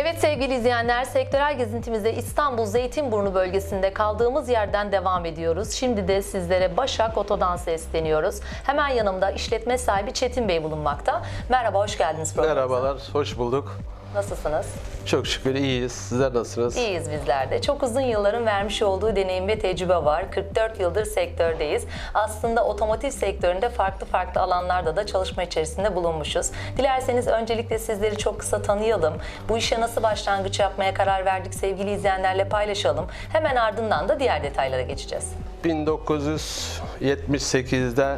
Evet sevgili izleyenler, sektörel gezintimizde İstanbul Zeytinburnu bölgesinde kaldığımız yerden devam ediyoruz. Şimdi de sizlere Başak Oto'dan sesleniyoruz. Hemen yanımda işletme sahibi Çetin Bey bulunmakta. Merhaba, hoş geldiniz programımıza. Merhabalar, hoş bulduk. Nasılsınız? Çok şükür iyiyiz. Sizler nasılsınız? İyiyiz bizler de. Çok uzun yılların vermiş olduğu deneyim ve tecrübe var. 44 yıldır sektördeyiz. Aslında otomotiv sektöründe farklı farklı alanlarda da çalışma içerisinde bulunmuşuz. Dilerseniz öncelikle sizleri çok kısa tanıyalım. Bu işe nasıl başlangıç yapmaya karar verdik sevgili izleyenlerle paylaşalım. Hemen ardından da diğer detaylara geçeceğiz. 1978'de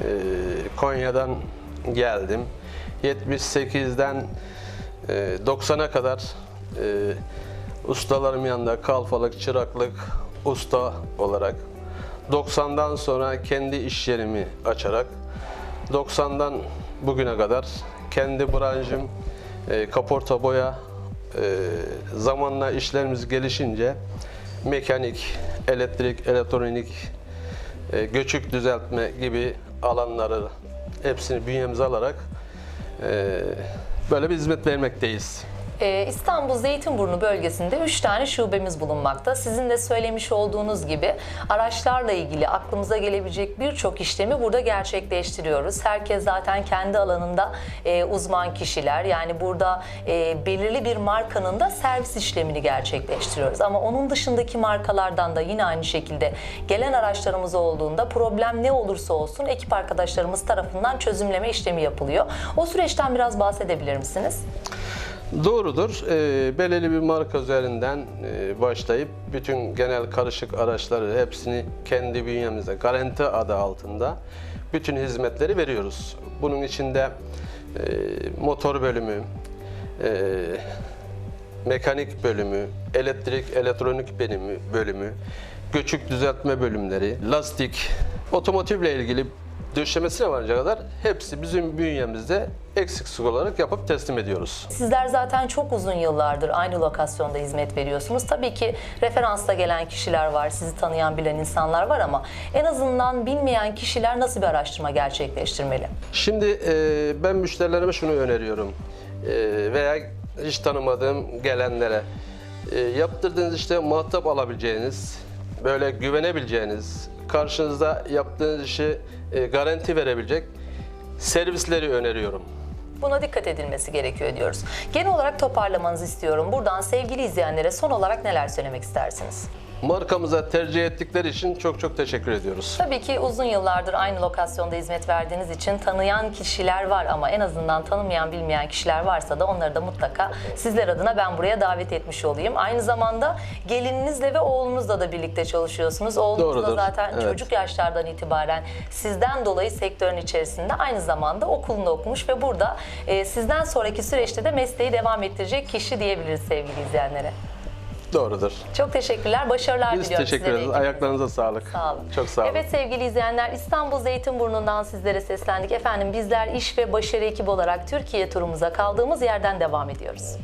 e, Konya'dan geldim. 78'den e, 90'a kadar e, ustalarım yanında kalfalık, çıraklık, usta olarak 90'dan sonra kendi iş yerimi açarak 90'dan bugüne kadar kendi branşım e, kaporta boya e, zamanla işlerimiz gelişince mekanik, elektrik, elektronik, e, göçük düzeltme gibi alanları hepsini bünyemize alarak e, böyle bir hizmet vermekteyiz. Ee, İstanbul Zeytinburnu bölgesinde 3 tane şubemiz bulunmakta. Sizin de söylemiş olduğunuz gibi araçlarla ilgili aklımıza gelebilecek birçok işlemi burada gerçekleştiriyoruz. Herkes zaten kendi alanında e, uzman kişiler. Yani burada e, belirli bir markanın da servis işlemini gerçekleştiriyoruz. Ama onun dışındaki markalardan da yine aynı şekilde gelen araçlarımız olduğunda problem ne olursa olsun ekip arkadaşlarımız tarafından çözümleme işlemi yapılıyor. O süreçten biraz bahsedebilir misiniz? Doğrudur. E, belirli bir marka üzerinden e, başlayıp bütün genel karışık araçları hepsini kendi bünyemizde garanti adı altında bütün hizmetleri veriyoruz. Bunun içinde e, motor bölümü, e, mekanik bölümü, elektrik, elektronik bölümü, bölümü, göçük düzeltme bölümleri, lastik, otomotivle ilgili döşemesine varınca kadar hepsi bizim bünyemizde eksiksiz olarak yapıp teslim ediyoruz. Sizler zaten çok uzun yıllardır aynı lokasyonda hizmet veriyorsunuz. Tabii ki referansta gelen kişiler var, sizi tanıyan bilen insanlar var ama en azından bilmeyen kişiler nasıl bir araştırma gerçekleştirmeli? Şimdi e, ben müşterilerime şunu öneriyorum E, veya hiç tanımadığım gelenlere e, yaptırdığınız işte muhatap alabileceğiniz, böyle güvenebileceğiniz, karşınızda yaptığınız işi e, garanti verebilecek servisleri öneriyorum. Buna dikkat edilmesi gerekiyor diyoruz. Genel olarak toparlamanızı istiyorum. Buradan sevgili izleyenlere son olarak neler söylemek istersiniz? Markamıza tercih ettikleri için çok çok teşekkür ediyoruz. Tabii ki uzun yıllardır aynı lokasyonda hizmet verdiğiniz için tanıyan kişiler var ama en azından tanımayan bilmeyen kişiler varsa da onları da mutlaka sizler adına ben buraya davet etmiş olayım. Aynı zamanda gelininizle ve oğlunuzla da birlikte çalışıyorsunuz. Oğlunuz da Doğrudur, zaten evet. çocuk yaşlardan itibaren sizden dolayı sektörün içerisinde aynı zamanda okulunu okumuş ve burada e, sizden sonraki süreçte de mesleği devam ettirecek kişi diyebiliriz sevgili izleyenlere. Doğrudur. Çok teşekkürler, başarılar Biz diliyorum teşekkür size ederiz. ekibinize. Ayaklarınıza sağlık. Sağ olun. Çok sağ olun. Evet sevgili izleyenler İstanbul Zeytinburnu'ndan sizlere seslendik. Efendim bizler iş ve başarı ekibi olarak Türkiye turumuza kaldığımız yerden devam ediyoruz.